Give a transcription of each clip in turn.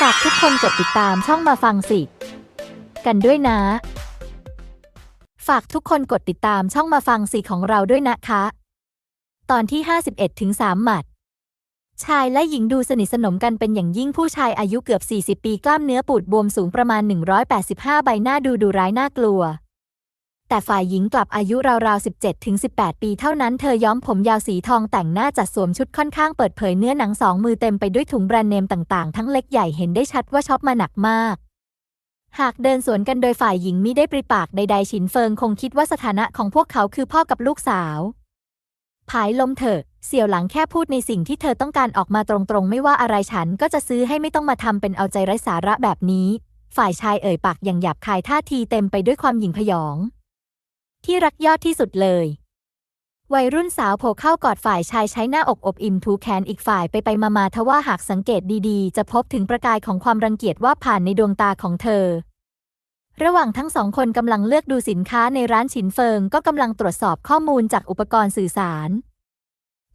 ฝากทุกคนกดติดตามช่องมาฟังสิ กันด้วยนะ ฝากทุกคนกดติดตามช่องมาฟังสิของเราด้วยนะคะ ตอนที่ 51ถึง3หมัด ชายและหญิงดูสนิทสนมกันเป็นอย่างยิ่งผู้ชายอายุเกือบ 40 ปีกล้ามเนื้อปูดบวมสูงประมาณ 185 ใบหน้าดูดูร้ายน่ากลัว แต่ฝ่ายหญิงกลับอายุราวๆ 17ถึง18 ปีเท่านั้น เธอย้อมผมยาวสีทองแต่งหน้าจัดสวมชุดค่อนข้างเปิดเผยเนื้อหนังสองมือเต็มไปด้วยถุงแบรนด์เนมต่างๆ ทั้งเล็กใหญ่เห็นได้ชัดว่าช็อปมาหนักมากหากเดินสวนกันโดยฝ่ายหญิงมิได้ปริปากใดๆฉินเฟิงคงคิดว่าสถานะของพวกเขาคือพ่อกับลูกสาว ผายลมเถอะ เสี่ยวหลังแค่พูดในสิ่งที่เธอต้องการออกมาตรงๆ ไม่ว่าอะไรฉันก็จะซื้อให้ไม่ต้องมาทำเป็นเอาใจไร้สาระแบบนี้ ฝ่ายชายเอ่ยปากอย่างหยาบคายท่าทีเต็มไปด้วยความหยิ่งพยอง ที่รักยอดที่สุดเลย วัยรุ่นสาวโผล่เข้ากอดฝ่ายชายใช้หน้าอกอบอิ่มถูแขนอีกฝ่ายไปไปมามาทว่าหากสังเกตดีๆ จะพบถึงประกายของความรังเกียจว่าผ่านในดวงตาของเธอ ระหว่างทั้งสองคนกำลังเลือกดูสินค้าในร้านฉินเฟิงก็กำลังตรวจสอบข้อมูลจากอุปกรณ์สื่อสาร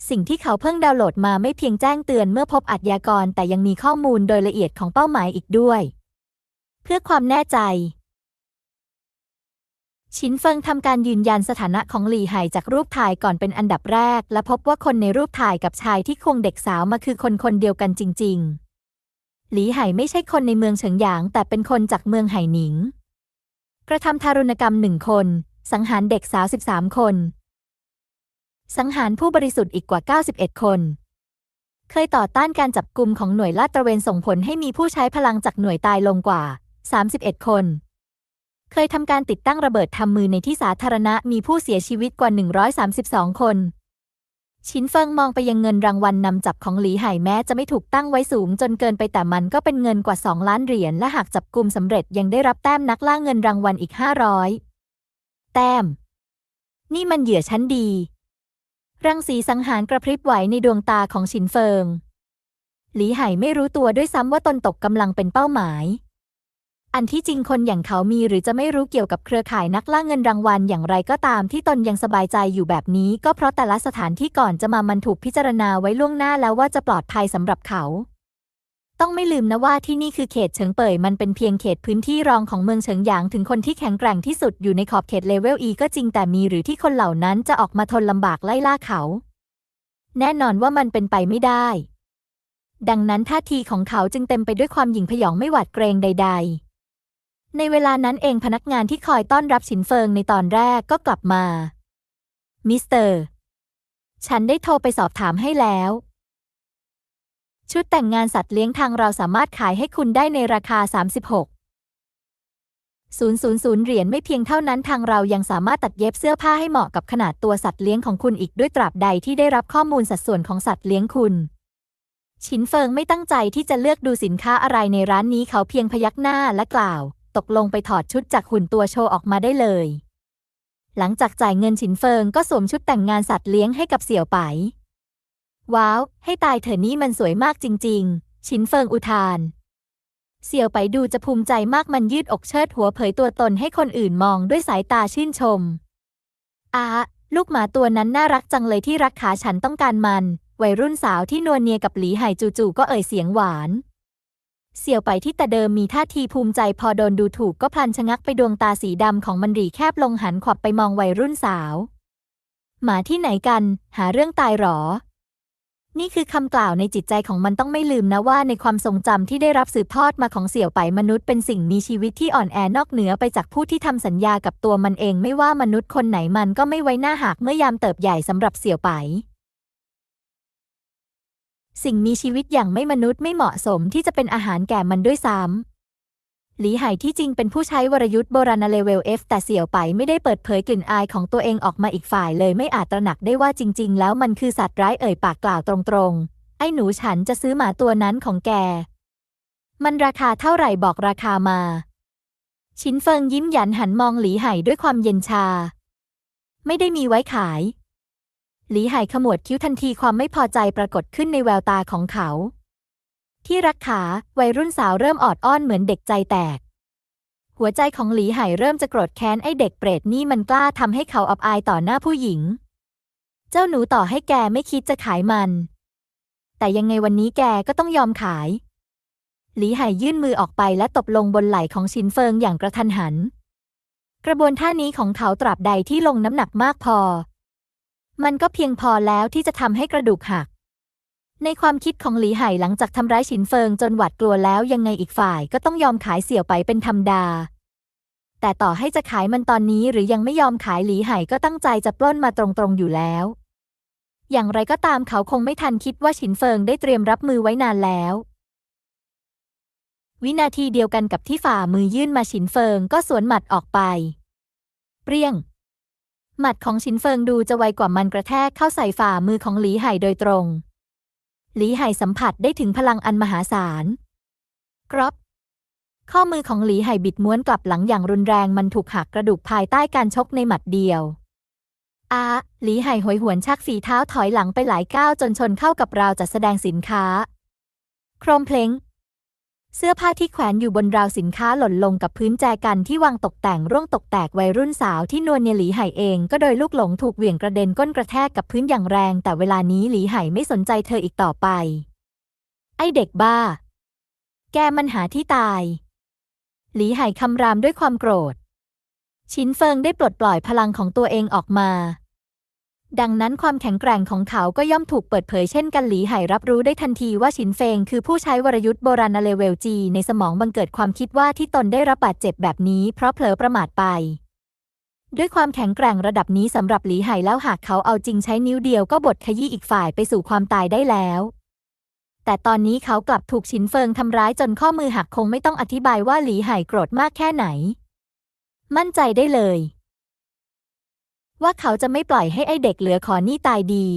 สิ่งที่เขาเพิ่งดาวน์โหลดมาไม่เพียงแจ้งเตือนเมื่อพบอาชญากรแต่ยังมีข้อมูลโดยละเอียดของเป้าหมายอีกด้วย เพื่อความแน่ใจ ชินเฟิงทำการยืนยันสถานะของหลี่ไห่จากรูปถ่ายก่อนเป็นอันดับแรก และพบว่าคนในรูปถ่ายกับชายที่ควงเด็กสาวมาคือคนคนเดียวกันจริง ๆ หลี่ไห่ไม่ใช่คนในเมืองเฉิงหยาง แต่เป็นคนจากเมืองไหหนิง กระทำทารุณกรรมหนึ่งคน สังหารเด็กสาว 13 คน สังหารผู้บริสุทธิ์อีกกว่า 91 คน เคยต่อต้านการจับกลุ่มของหน่วยลาดตระเวนส่งผลให้มีผู้ใช้พลังจากหน่วยตายลงกว่า 31 คน เคยทำการติดตั้งระเบิดทำมือในที่สาธารณะมีผู้เสียชีวิตกว่า 132 คน ชินเฟิงมองไปยังเงินรางวัลนำจับของหลีไห่แม้จะไม่ถูกตั้งไว้สูงจนเกินไปแต่มันก็เป็นเงินกว่า 2 ล้านเหรียญและหากจับกลุ่มสำเร็จยังได้รับแต้มนักล่าเงินรางวัลอีก 500 แต้ม นี่มันเหยื่อชั้นดี รังสีสังหารกระพริบไหวในดวงตาของชินเฟิงหลีไห่ไม่รู้ตัวด้วยซ้ำว่าตนตกกำลังเป็นเป้าหมาย อันที่จริงคนอย่างเขามีหรือจะไม่รู้เกี่ยวกับเครือข่ายนักล่าเงินรางวัลอย่างไรก็ตามที่ตนยังสบายใจอยู่แบบนี้ ก็เพราะแต่ละสถานที่ก่อนจะมามันถูกพิจารณาไว้ล่วงหน้าแล้วว่าจะปลอดภัยสำหรับเขาต้องไม่ลืมนะว่าที่นี่คือเขตเฉิงเป่ยมันเป็นเพียงเขตพื้นที่รองของเมืองเฉิงหยางถึงคนที่แข็งแกร่งที่สุดอยู่ในขอบเขตเลเวล E ก็จริงแต่มีหรือที่คนเหล่านั้นจะออกมาทนลำบากไล่ล่าเขา แน่นอนว่ามันเป็นไปไม่ได้ ดังนั้นท่าทีของเขาจึงเต็มไปด้วยความหยิ่งพยองไม่หวาดเกรงใด ๆ ในเวลานั้นเองพนักงานที่คอยต้อนรับฉินเฟิงในตอนแรกก็กลับมา มิสเตอร์ ฉันได้โทรไปสอบถามให้แล้ว ชุดแต่งงานสัตว์เลี้ยงทางเราสามารถขายให้คุณได้ในราคา 36 000 เหรียญไม่เพียงเท่านั้นทางเรายังสามารถตัดเย็บเสื้อผ้าให้เหมาะกับขนาดตัวสัตว์เลี้ยงของคุณอีกด้วยตราบใดที่ได้รับข้อมูลสัดส่วนของสัตว์เลี้ยงคุณ ชินเฟิงไม่ตั้งใจที่จะเลือกดูสินค้าอะไรในร้านนี้เขาเพียงพยักหน้าและกล่าว ตกลงไปถอดชุดจากหุ่นตัวโชว์ออกมาได้เลย หลังจากจ่ายเงินฉินเฟิงก็สวมชุดแต่งงานสัตว์เลี้ยงให้กับเสี่ยวไป ว้าว ให้ตายเถอะนี่มันสวยมากจริงๆชินเฟิงอุทาน เสี่ยวไปดูจะภูมิใจมากมันยืดอกเชิดหัวเผยตัวตนให้คนอื่นมองด้วยสายตาชื่นชมอาลูกหมาตัวนั้นน่ารักจังเลยที่รักขาฉันต้องการมัน วัยรุ่นสาวที่นวลเนียกับหลีไห่จู่ๆก็เอ่ยเสียงหวาน เสี่ยวไปที่แต่เดิมมีท่าทีภูมิใจพอโดนดูถูกก็พลันชะงักไปดวงตาสีดำของมันรีแคบลงหันขวับไปมองวัยรุ่นสาว หมาที่ไหนกัน หาเรื่องตายหรอ นี่คือคำกล่าวในจิตใจของมันต้องไม่ลืมนะว่าในความทรงจำที่ได้รับสืบทอดมาของเสี่ยวไปมนุษย์เป็นสิ่งมีชีวิตที่อ่อนแอนอกเหนือไปจากผู้ที่ทำสัญญากับตัวมันเองไม่ว่ามนุษย์คนไหนมันก็ไม่ไว้หน้าหากเมื่อยามเติบใหญ่สำหรับเสี่ยวไป สิ่งมีชีวิตอย่างไม่มนุษย์ไม่เหมาะสมที่จะเป็นอาหารแก่มันด้วยซ้ำหลีไห่ที่จริงเป็นผู้ใช้วรยุทธ์โบราณเลเวล F แต่เสี่ยวไปไม่ได้เปิดเผยกลิ่นอายของตัวเองออกมาอีกฝ่ายเลยไม่อาจตระหนักได้ว่าจริง ๆ แล้วมันคือสัตว์ร้ายเอ่ยปากกล่าวตรงๆ ไอ้หนูฉันจะซื้อหมาตัวนั้นของแก มันราคาเท่าไหร่บอกราคามา ชินเฟิงยิ้มหยันหันมองหลีไห่ด้วยความเย็นชา ไม่ได้มีไว้ขาย หลีไห่ขมวดคิ้วทันทีความไม่พอใจปรากฏขึ้นในแววตาของเขา ที่รักขาวัยรุ่นสาวเริ่มออดอ้อนเหมือนเด็กใจแตก หัวใจของหลีไห่เริ่มจะโกรธแค้นไอ้เด็กเปรตนี่มันกล้าทำให้เขาอับอายต่อหน้าผู้หญิง เจ้าหนูต่อให้แกไม่คิดจะขายมัน แต่ยังไงวันนี้แกก็ต้องยอมขาย หลีไห่ยื่นมือออกไปและตบลงบนไหล่ของชินเฟิงอย่างกระทันหัน กระบวนท่านี้ของเขาตราบใดที่ลงน้ำหนักมากพอ มันก็เพียงพอแล้วที่จะทำให้กระดูกหัก ในความคิดของหลีไห่หลังจากทำร้ายฉินเฟิงจนหวาดกลัวแล้วยังไงอีกฝ่ายก็ต้องยอมขายเสี่ยวไปเป็นธรรมดา แต่ต่อให้จะขายมันตอนนี้หรือยังไม่ยอมขายหลีไห่ก็ตั้งใจจะปล้นมาตรงๆอยู่แล้ว อย่างไรก็ตามเขาคงไม่ทันคิดว่าฉินเฟิงได้เตรียมรับมือไว้นานแล้ว วินาทีเดียวกันกับที่ฝ่ามือยื่นมาฉินเฟิงก็สวนหมัดออกไป เปรี้ยง หมัดของฉินเฟิงดูจะไวกว่ามันกระแทกเข้าใส่ฝ่ามือของหลีไห่โดยตรง หลีไห่สัมผัสได้ถึงพลังอันมหาศาลกรอบข้อมือของหลีไห่บิดม้วนกลับหลังอย่างรุนแรงมันถูกหักกระดูกภายใต้การชกในหมัดเดียว อา หลีไห่หอยหวนชักฝีเท้าถอยหลังไปหลายก้าวจนชนเข้ากับราวจัดแสดงสินค้า โครมเพลง เสื้อผ้าที่แขวนอยู่บนราวสินค้าหล่นลงกับพื้นแจกันที่วางตกแต่งร่วงตกแตกวัยรุ่นสาวที่นวลเนียหลีไห่เอง ก็โดยลูกหลงถูกเหวี่ยงกระเด็นก้นกระแทกกับพื้นอย่างแรง แต่เวลานี้หลีไห่ไม่สนใจเธออีกต่อไป ไอเด็กบ้า แกมันหาที่ตาย หลีไห่คำรามด้วยความโกรธ ชินเฟิงได้ปลดปล่อยพลังของตัวเองออกมา ดังนั้นความแข็งแกร่งของเขาก็ย่อมถูกเปิดเผยเช่นกันหลีไห่รับรู้ได้ทันทีว่าชินเฟงคือผู้ใช้วรยุทธ์โบราณเลเวลจีในสมองบังเกิดความคิดว่าที่ตนได้รับบาดเจ็บแบบนี้เพราะเผลอประมาทไป ด้วยความแข็งแกร่งระดับนี้สำหรับหลีไห่แล้วหากเขาเอาจริงใช้นิ้วเดียวก็บดขยี้อีกฝ่ายไปสู่ความตายได้แล้วแต่ตอนนี้เขากลับถูกชินเฟิงทำร้ายจนข้อมือหักคงไม่ต้องอธิบายว่าหลีไห่โกรธมากแค่ไหน มั่นใจได้เลย ว่าเขาจะไม่ปล่อยให้ไอเด็กเหลือขอนี่ตายดี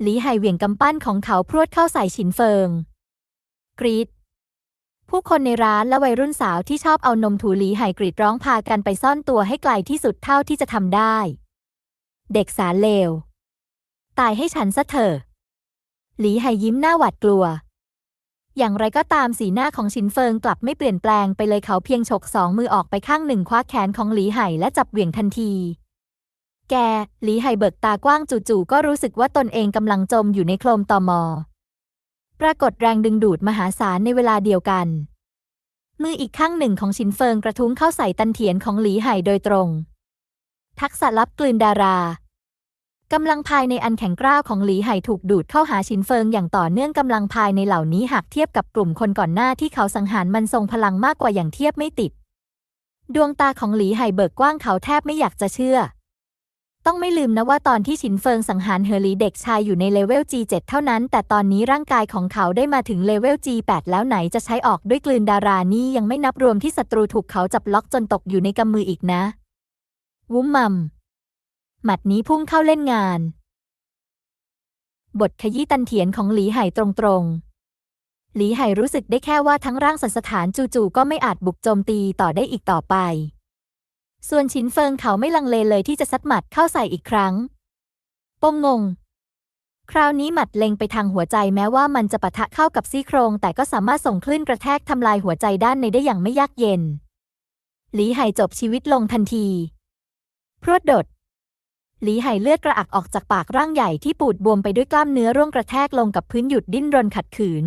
หลีไห่เหวี่ยงกำปั้นของเขาพรวดเข้าใส่ฉินเฟิง กรีดผู้คนในร้านและวัยรุ่นสาวที่ชอบเอานมถูหลีไห่กรีดร้องพากันไปซ่อนตัวให้ไกลที่สุดเท่าที่จะทำได้ เด็กสาเลว ตายให้ฉันซะเถอะ หลีไห่ยิ้มหน้าหวาดกลัวอย่างไรก็ตามสีหน้าของชินเฟิงกลับไม่เปลี่ยนแปลงไปเลยเขาเพียงฉกสองมือออกไปข้างหนึ่งคว้าแขนของหลีไห่และจับเหวี่ยงทันที แก หลีไห่เบิกตากว้างจู่ๆก็รู้สึกว่าตนเองกำลังจมอยู่ในโคลมตอมอ ปรากฏแรงดึงดูดมหาศาลในเวลาเดียวกัน มืออีกข้างหนึ่งของชินเฟิงกระทุ้งเข้าใส่ตันเถียนของหลีไห่โดยตรง ทักษะลับกลืนดารากำลังภายในอันแข็งกร้าวของหลีไห่ถูกดูดเข้าหาชินเฟิงอย่างต่อเนื่องกำลังภายในเหล่านี้หากเทียบกับกลุ่มคนก่อนหน้าที่เขาสังหารมันทรงพลังมากกว่าอย่างเทียบไม่ติด ดวงตาของหลีไห่เบิกกว้างเขาแทบไม่อยากจะเชื่อ ต้องไม่ลืมนะว่าตอนที่ชินเฟิงสังหารเฮอหลีเด็กชายอยู่ในเลเวล G7 เท่านั้น แต่ตอนนี้ร่างกายของเขาได้มาถึงเลเวล G8 แล้วไหนจะใช้ออกด้วยกลืนดารานี่ยังไม่นับรวมที่ศัตรูถูกเขาจับล็อกจนตกอยู่ในกำมืออีกนะ วุ้มมัม หมัดนี้พุ่งเข้าเล่นงาน บทขยี้ตันเถียนของหลีไห่ตรงๆ หลีไห่รู้สึกได้แค่ว่าทั้งร่างสันสถานจู่ๆก็ไม่อาจบุกโจมตีต่อได้อีกต่อไป ส่วนชินเฟิงเขาไม่ลังเลเลยที่จะซัดหมัดเข้าใส่อีกครั้งปงงง คราวนี้หมัดเล็งไปทางหัวใจแม้ว่ามันจะปะทะเข้ากับซี่โครง แต่ก็สามารถส่งคลื่นกระแทกทำลายหัวใจด้านในได้อย่างไม่ยากเย็น หลีไห่จบชีวิตลงทันที พรวดดด หลีไห่เลือดกระอักออกจากปากร่างใหญ่ที่ปูดบวมไปด้วยกล้ามเนื้อร่วงกระแทกลงกับพื้นหยุดดิ้นรนขัดขืน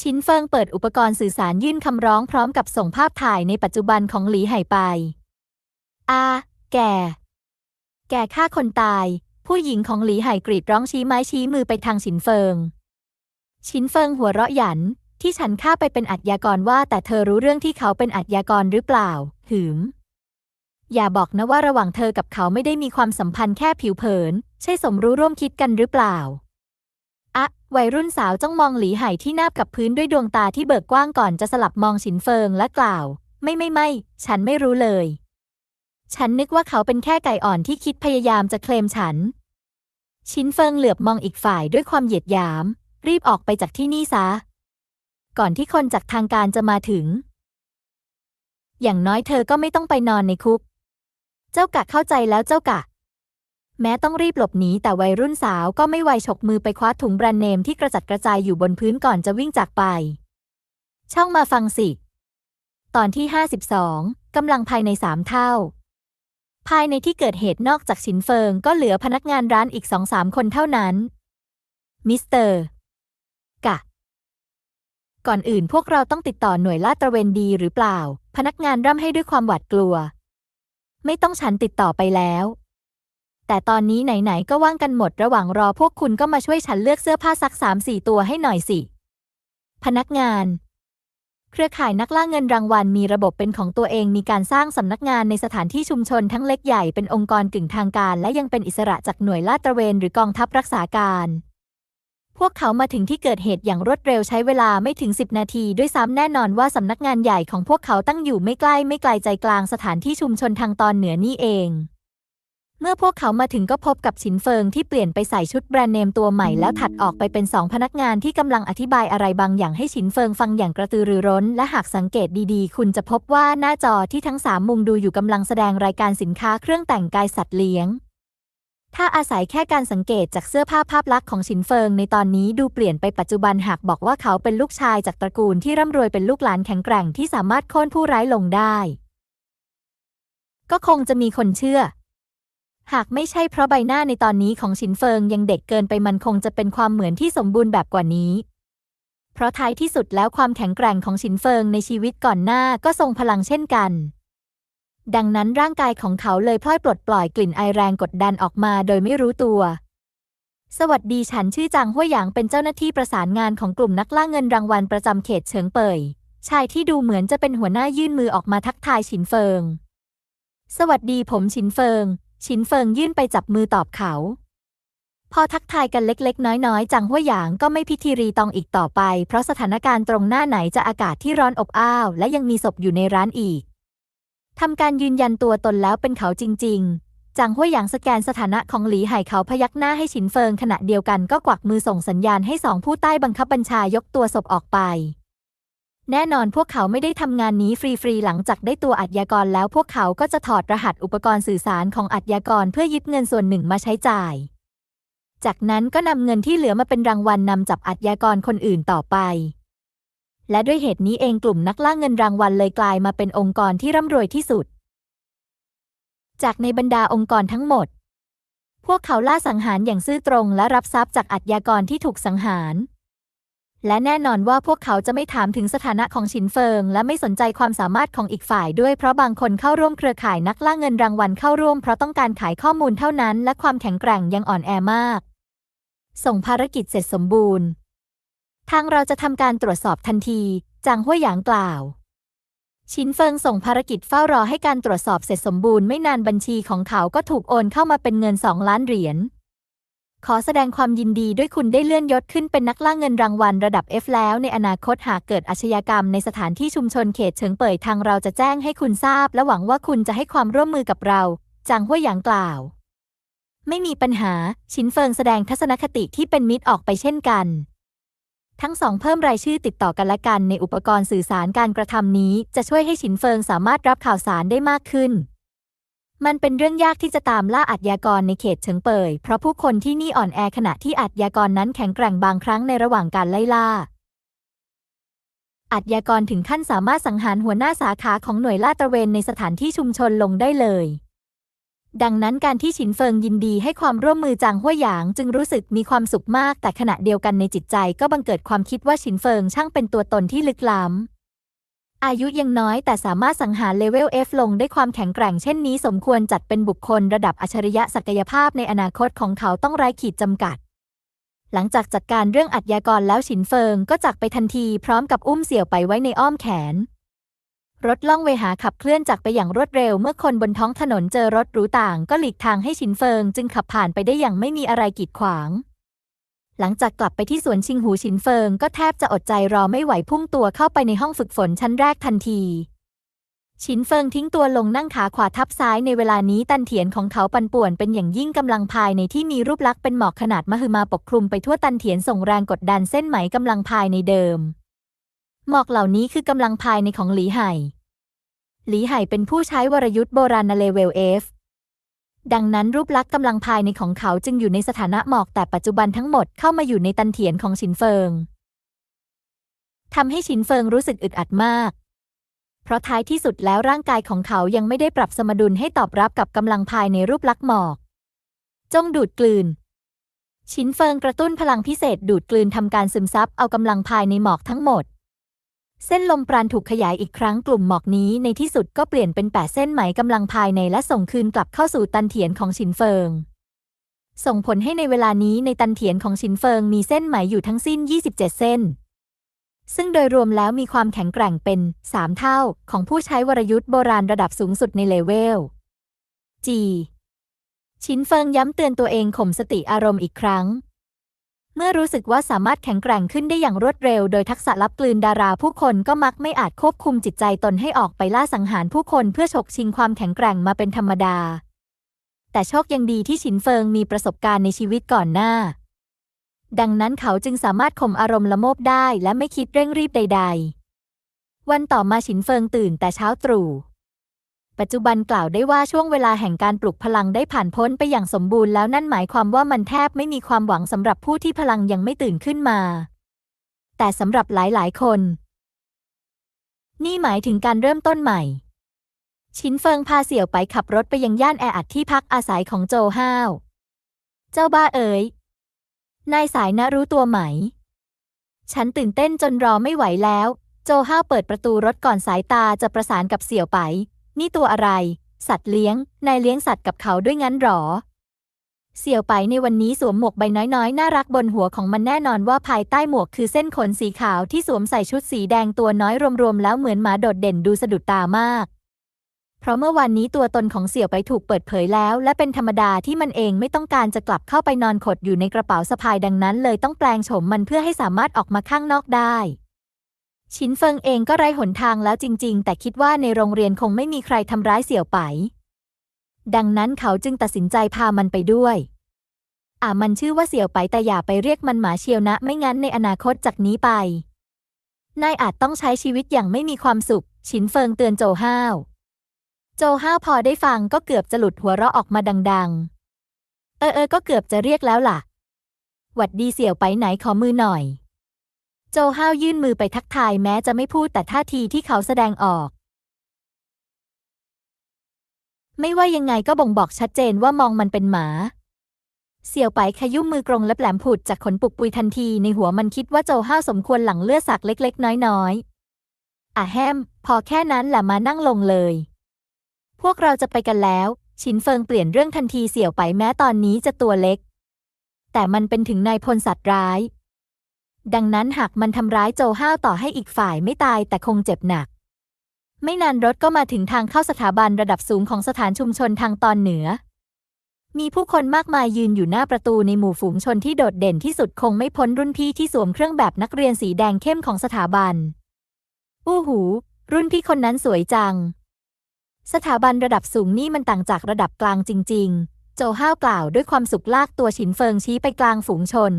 ชินเฟิงเปิดอุปกรณ์สื่อสารยื่นคำร้องพร้อมกับส่งภาพถ่ายในปัจจุบันของหลีไห่ไป อา แกแกฆ่าคนตาย ผู้หญิงของหลีไห่กรีดร้องชี้ไม้ชี้มือไปทางชินเฟิงชินเฟิงหัวเราะหยัน ที่ฉันฆ่าไปเป็นอัจญากรว่า แต่เธอรู้เรื่องที่เขาเป็นอัจญากรหรือเปล่า หืม อย่าบอกนะว่าระหว่างเธอกับเขาไม่ได้มีความสัมพันธ์แค่ผิวเผิน ใช่สมรู้ร่วมคิดกันหรือเปล่าอะวัยรุ่นสาวจ้องมองหลีไห่ที่นาบกับพื้นด้วยดวงตาที่เบิกกว้างก่อนจะสลับมองฉินเฟิงและกล่าว ไม่ไม่ไม่ ฉันไม่รู้เลย ฉันนึกว่าเขาเป็นแค่ไก่อ่อนที่คิดพยายามจะเคลมฉัน ชินเฟิงเหลือบมองอีกฝ่ายด้วยความเหยียดหยาม รีบออกไปจากที่นี่ซะ ก่อนที่คนจากทางการจะมาถึง อย่างน้อยเธอก็ไม่ต้องไปนอนในคุก เจ้ากะเข้าใจแล้วเจ้ากะ แม้ต้องรีบหลบหนีแต่วัยรุ่นสาวก็ไม่ไวฉกมือไปคว้าถุงแบรนด์เนมที่กระจัดกระจายอยู่บนพื้นก่อนจะวิ่งจากไป ช่องมาฟังสิ ตอนที่ 52กำลังภายในสามเท่า ภายในที่เกิดเหตุนอกจากชินเฟิงก็เหลือพนักงานร้านอีกสองสามคนเท่านั้น มิสเตอร์ กะ ก่อนอื่นพวกเราต้องติดต่อหน่วยลาดตระเวนดีหรือเปล่า พนักงานร่ำให้ด้วยความหวาดกลัว ไม่ต้องฉันติดต่อไปแล้ว แต่ตอนนี้ไหนๆก็ว่างกันหมดระหว่างรอพวกคุณก็มาช่วยฉันเลือกเสื้อผ้าสักสามสี่ตัวให้หน่อยสิ พนักงาน เครือข่ายนักล่าเงินรางวัลมีระบบเป็นของตัวเองมีการสร้างสำนักงานในสถานที่ชุมชนทั้งเล็กใหญ่เป็นองค์กรกึ่งทางการ และยังเป็นอิสระจากหน่วยลาดตระเวนหรือกองทัพรักษาการ พวกเขามาถึงที่เกิดเหตุอย่างรวดเร็วใช้เวลาไม่ถึง 10 นาที ด้วยซ้ำแน่นอนว่าสำนักงานใหญ่ของพวกเขาตั้งอยู่ไม่ใกล้ไม่ไกลใจกลางสถานที่ชุมชนทางตอนเหนือนี่เอง เมื่อพวกเขามาถึงก็พบกับฉินเฟิงที่เปลี่ยนไปใส่ชุดแบรนด์เนมตัวใหม่แล้วถัดออกไปเป็นสองพนักงานที่กำลังอธิบายอะไรบางอย่างให้ฉินเฟิงฟังอย่างกระตือรือร้น และหากสังเกตดีๆ คุณจะพบว่าหน้าจอที่ทั้งสามมุมดูอยู่กำลังแสดงรายการสินค้าเครื่องแต่งกายสัตว์เลี้ยง ถ้าอาศัยแค่การสังเกตจากเสื้อผ้าภาพลักษณ์ของฉินเฟิงในตอนนี้ดูเปลี่ยนไปปัจจุบันหากบอกว่าเขาเป็นลูกชายจากตระกูลที่ร่ำรวยเป็นลูกหลานแข็งแกร่งที่สามารถโค่นผู้ร้ายลงได้ ก็คงจะมีคนเชื่อ หากไม่ใช่เพราะใบหน้าในตอนนี้ของฉินเฟิงยังเด็กเกินไปมันคงจะเป็นความเหมือนที่สมบูรณ์แบบกว่านี้ เพราะท้ายที่สุดแล้วความแข็งแกร่งของฉินเฟิงในชีวิตก่อนหน้าก็ทรงพลังเช่นกัน ดังนั้นร่างกายของเขาเลยพล่อยปลดปล่อยกลิ่นไอแรงกดดันออกมาโดยไม่รู้ตัว สวัสดีฉันชื่อจางห้วยหยางเป็นเจ้าหน้าที่ประสานงานของกลุ่มนักล่าเงินรางวัลประจำเขตเฉิงเป่ยชายที่ดูเหมือนจะเป็นหัวหน้ายื่นมือออกมาทักทายฉินเฟิง สวัสดีผมฉินเฟิง ฉินเฟิงยื่นไปจับมือตอบเขา พอทักทายกันเล็ก ๆ น้อย ๆ จังห้วยหยางก็ไม่พิธีรีตองอีกต่อไป เพราะสถานการณ์ตรงหน้าไหนจะอากาศที่ร้อนอบอ้าว และยังมีศพอยู่ในร้านอีกทำการยืนยันตัวตนแล้วเป็นเขาจริง ๆจางห้วยหยางสแกนสถานะของหลีไห่เขาพยักหน้าให้ฉินเฟิงขณะเดียวกันก็กวักมือส่งสัญญาณให้สองผู้ใต้บังคับบัญชายกตัวศพออกไป แน่นอนพวกเขาไม่ได้ทำงานนี้ฟรีๆ หลังจากได้ตัวอัจญากรแล้วพวกเขาก็จะถอดรหัสอุปกรณ์สื่อสารของอัจญากรเพื่อยึดเงินส่วนหนึ่งมาใช้จ่าย จากนั้นก็นำเงินที่เหลือมาเป็นรางวัลนำจับอัจญากรคนอื่นต่อไป และด้วยเหตุนี้เองกลุ่มนักล่าเงินรางวัลเลยกลายมาเป็นองค์กรที่ร่ำรวยที่สุด จากในบรรดาองค์กรทั้งหมด พวกเขาล่าสังหารอย่างซื่อตรงและรับทรัพย์จากอัจญากรที่ถูกสังหาร และแน่นอนว่าพวกเขาจะไม่ถามถึงสถานะของฉินเฟิง และไม่สนใจความสามารถของอีกฝ่ายด้วยเพราะบางคนเข้าร่วมเครือข่ายนักล่าเงินรางวัลเข้าร่วมเพราะต้องการขายข้อมูลเท่านั้น และความแข็งแกร่งยังอ่อนแอมาก ส่งภารกิจเสร็จสมบูรณ์ ทางเราจะทำการตรวจสอบทันทีจางห้วยหยางกล่าวชินเฟิงส่งภารกิจเฝ้ารอให้การตรวจสอบเสร็จสมบูรณ์ไม่นานบัญชีของเขาก็ถูกโอนเข้ามาเป็นเงินสองล้านเหรียญ ขอแสดงความยินดีด้วยคุณได้เลื่อนยศขึ้นเป็นนักล่าเงินรางวัลระดับ F แล้ว ในอนาคตหากเกิดอาชญากรรมในสถานที่ชุมชนเขตเฉิงเป่ยทางเราจะแจ้งให้คุณทราบ และหวังว่าคุณจะให้ความร่วมมือกับเราจางห้วยหยางกล่าว ไม่มีปัญหา ชินเฟิงแสดงทัศนคติที่เป็นมิตรออกไปเช่นกัน ทั้งสองเพิ่มรายชื่อติดต่อกันและกันในอุปกรณ์สื่อสารการกระทำนี้ จะช่วยให้ฉินเฟิงสามารถรับข่าวสารได้มากขึ้น มันเป็นเรื่องยากที่จะตามล่าอาชญากรในเขตเฉิงเป่ย เพราะผู้คนที่นี่อ่อนแอขณะที่อาชญากรนั้นแข็งแกร่งบางครั้งในระหว่างการไล่ล่า อาชญากรถึงขั้นสามารถสังหารหัวหน้าสาขาของหน่วยลาดตระเวนในสถานที่ชุมชนลงได้เลย ดังนั้นการที่ฉินเฟิงยินดีให้ความร่วมมือจางห้วยหยางจึงรู้สึกมีความสุขมาก แต่ขณะเดียวกันในจิตใจก็บังเกิดความคิดว่าฉินเฟิงช่างเป็นตัวตนที่ลึกล้ำ อายุยังน้อยแต่สามารถสังหารเลเวล F ลงได้ความแข็งแกร่งเช่นนี้สมควรจัดเป็นบุคคลระดับอัจฉริยะศักยภาพในอนาคตของเขาต้องไร้ขีดจำกัด หลังจากจัดการเรื่องอัจญากรแล้วฉินเฟิงก็จากไปทันทีพร้อมกับอุ้มเสี่ยวไปไว้ในอ้อมแขน รถล่องเวหาขับเคลื่อนจากไปอย่างรวดเร็ว เมื่อคนบนท้องถนนเจอรถหรูต่าง ก็หลีกทางให้ฉินเฟิง จึงขับผ่านไปได้อย่างไม่มีอะไรกีดขวาง หลังจากกลับไปที่สวนชิงหูฉินเฟิง ก็แทบจะอดใจรอไม่ไหวพุ่งตัวเข้าไปในห้องฝึกฝนชั้นแรกทันที ฉินเฟิงทิ้งตัวลงนั่งขาขวาทับซ้ายในเวลานี้ตันเถียนของเขาปันป่วนเป็นอย่างยิ่งกำลังภายในที่มีรูปลักษณ์เป็นหมอกขนาดมหึมาปกคลุมไปทั่วตันเถียนส่งแรงกดดันเส้นไหมกำลังภายในเดิม หมอกเหล่านี้คือกำลังภายในของหลีไห่หลีไห่เป็นผู้ใช้วรยุทธ์โบราณเลเวล F ดังนั้นรูปลักษณ์กำลังภายในของเขาจึงอยู่ในสถานะหมอกแต่ปัจจุบันทั้งหมดเข้ามาอยู่ในตันเถียนของฉินเฟิงทำให้ฉินเฟิงรู้สึกอึดอัดมาก เพราะท้ายที่สุดแล้วร่างกายของเขายังไม่ได้ปรับสมดุลให้ตอบรับกับกำลังภายในรูปลักษณ์หมอก จงดูดกลืน ฉินเฟิงกระตุ้นพลังพิเศษดูดกลืนทำการซึมซับเอากำลังภายในหมอกทั้งหมด เส้นลมปราณถูกขยายอีกครั้งกลุ่มหมอกนี้ในที่สุดก็เปลี่ยนเป็นแปดเส้นไหมกำลังภายในและส่งคืนกลับเข้าสู่ตันเถียนของฉินเฟิง ส่งผลให้ในเวลานี้ในตันเถียนของฉินเฟิงมีเส้นไหมอยู่ทั้งสิ้น 27 เส้น ซึ่งโดยรวมแล้วมีความแข็งแกร่งเป็น 3 เท่าของผู้ใช้วรยุทธ์โบราณระดับสูงสุดในเลเวล G ชินเฟิงย้ำเตือนตัวเองข่มสติอารมณ์อีกครั้ง เมื่อรู้สึกว่าสามารถแข็งแกร่งขึ้นได้อย่างรวดเร็ว โดยทักษะลับกลืนดาราผู้คนก็มักไม่อาจควบคุมจิตใจตนให้ออกไปล่าสังหารผู้คนเพื่อฉกชิงความแข็งแกร่งมาเป็นธรรมดา แต่โชคยังดีที่ฉินเฟิงมีประสบการณ์ในชีวิตก่อนหน้า ดังนั้นเขาจึงสามารถข่มอารมณ์ละโมบได้และไม่คิดเร่งรีบใด ๆ วันต่อมาฉินเฟิงตื่นแต่เช้าตรู่ ปัจจุบันกล่าวได้ว่าช่วงเวลาแห่งการปลุกพลังได้ผ่านพ้นไปอย่างสมบูรณ์แล้วนั่นหมายความว่ามันแทบไม่มีความหวังสำหรับผู้ที่พลังยังไม่ตื่นขึ้นมา แต่สำหรับหลายๆ คน นี่หมายถึงการเริ่มต้นใหม่ ชินเฟิงพาเสี่ยวไปขับรถไปยังย่านแออัดที่พักอาศัยของโจห้าว เจ้าบ้าเอ๋ยนายสายนะรู้ตัวไหม ฉันตื่นเต้นจนรอไม่ไหวแล้ว โจห้าวเปิดประตูรถก่อนสายตาจะประสานกับเสี่ยวไป นี่ตัวอะไร สัตว์เลี้ยง นายเลี้ยงสัตว์กับเขาด้วยงั้นหรอ เสี่ยวไปในวันนี้สวมหมวกใบน้อยๆ น่ารักบนหัวของมันแน่นอนว่าภายใต้หมวกคือเส้นขนสีขาวที่สวมใส่ชุดสีแดงตัวน้อยรวมๆแล้วเหมือนหมาโดดเด่นดูสะดุดตามาก เพราะเมื่อวานนี้ตัวตนของเสี่ยวไปถูกเปิดเผยแล้ว และเป็นธรรมดาที่มันเองไม่ต้องการจะกลับเข้าไปนอนขดอยู่ในกระเป๋าสะพายดังนั้น เลยต้องแปลงโฉมมันเพื่อให้สามารถออกมาข้างนอกได้ ชินเฟิงเองก็ไร้หนทางแล้วจริง ๆ แต่คิดว่าในโรงเรียนคงไม่มีใครทำร้ายเสี่ยวไป ดังนั้นเขาจึงตัดสินใจพามันไปด้วย อ่ามันชื่อว่าเสี่ยวไปแต่อย่าไปเรียกมันหมาเชียวนะ ไม่งั้นในอนาคตจากนี้ไป นายอาจต้องใช้ชีวิตอย่างไม่มีความสุข ชินเฟิงเตือนโจห้าว โจห้าวพอได้ฟังก็เกือบจะหลุดหัวเราะออกมาดัง ๆ เออเออก็เกือบจะเรียกแล้วล่ะ หวัดดีเสี่ยวไปไหนขอมือหน่อย โจห้าวยื่นมือไปทักทายแม้จะไม่พูดแต่ท่าทีที่เขาแสดงออก ไม่ว่ายังไงก็บ่งบอกชัดเจนว่ามองมันเป็นหมา เสี่ยวไปขยุ่มมือกรงและแหลมผุดจากขนปุกปุยทันทีในหัวมันคิดว่าโจห้าวสมควรหลังเลือดสักเล็กๆ น้อยๆอะแฮม พอแค่นั้นแหละมานั่งลงเลย พวกเราจะไปกันแล้วชินเฟิงเปลี่ยนเรื่องทันทีเสี่ยวไปแม้ตอนนี้จะตัวเล็ก แต่มันเป็นถึงนายพลสัตว์ร้าย ดังนั้นหากมันทำร้ายโจห้าวต่อให้อีกฝ่ายไม่ตายแต่คงเจ็บหนัก ไม่นานรถก็มาถึงทางเข้าสถาบันระดับสูงของสถานชุมชนทางตอนเหนือ มีผู้คนมากมายยืนอยู่หน้าประตูในหมู่ฝูงชนที่โดดเด่นที่สุดคงไม่พ้นรุ่นพี่ที่สวมเครื่องแบบนักเรียนสีแดงเข้มของสถาบัน อู้หู รุ่นพี่คนนั้นสวยจัง สถาบันระดับสูงนี่มันต่างจากระดับกลางจริง ๆ โจห้าวกล่าวด้วยความสุขลากตัวฉินเฟิงชี้ไปกลางฝูงชน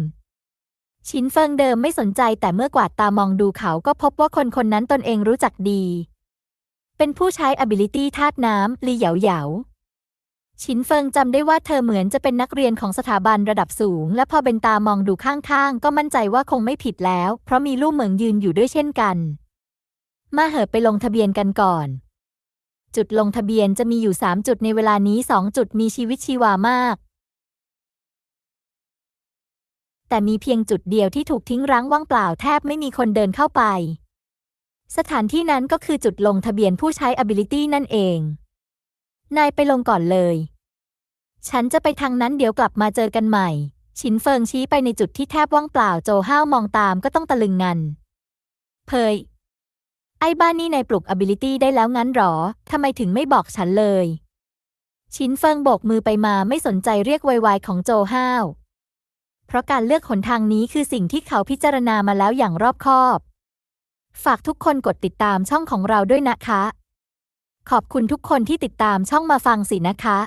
ฉินเฟิงเดิมไม่สนใจแต่เมื่อกวาดตามองดูเขาก็พบว่าคนคนนั้นตนเองรู้จักดี เป็นผู้ใช้ ability ธาตุน้ำลีเหยาเหยาฉินเฟิงจำได้ว่าเธอเหมือนจะเป็นนักเรียนของสถาบันระดับสูง และพอเบนตามองดูข้างๆ ก็มั่นใจว่าคงไม่ผิดแล้ว เพราะมีลู่เหมิงยืนอยู่ด้วยเช่นกัน มาเหอะไปลงทะเบียนกันก่อน จุดลงทะเบียนจะมีอยู่ 3 จุดในเวลานี้ 2 จุดมีชีวิตชีวามาก แต่มีเพียงจุดเดียวที่ถูกทิ้งร้างว่างเปล่าแทบไม่มีคนเดินเข้าไป สถานที่นั้นก็คือจุดลงทะเบียนผู้ใช้ ability นั่นเอง นายไปลงก่อนเลย ฉันจะไปทางนั้นเดี๋ยวกลับมาเจอกันใหม่ ชินเฟิงชี้ไปในจุดที่แทบว่างเปล่าโจห้าวมองตามก็ต้องตะลึงงัน เพย ไอ้บ้านนี่นายปลุก ability ได้แล้วงั้นหรอทำไมถึงไม่บอกฉันเลย ชินเฟิงโบกมือไปมาไม่สนใจเรียกไวๆของโจห้าว เพราะการเลือกหนทางนี้คือสิ่งที่เขาพิจารณามาแล้วอย่างรอบคอบ ฝากทุกคนกดติดตามช่องของเราด้วยนะคะ ขอบคุณทุกคนที่ติดตามช่องมาฟังสินะคะ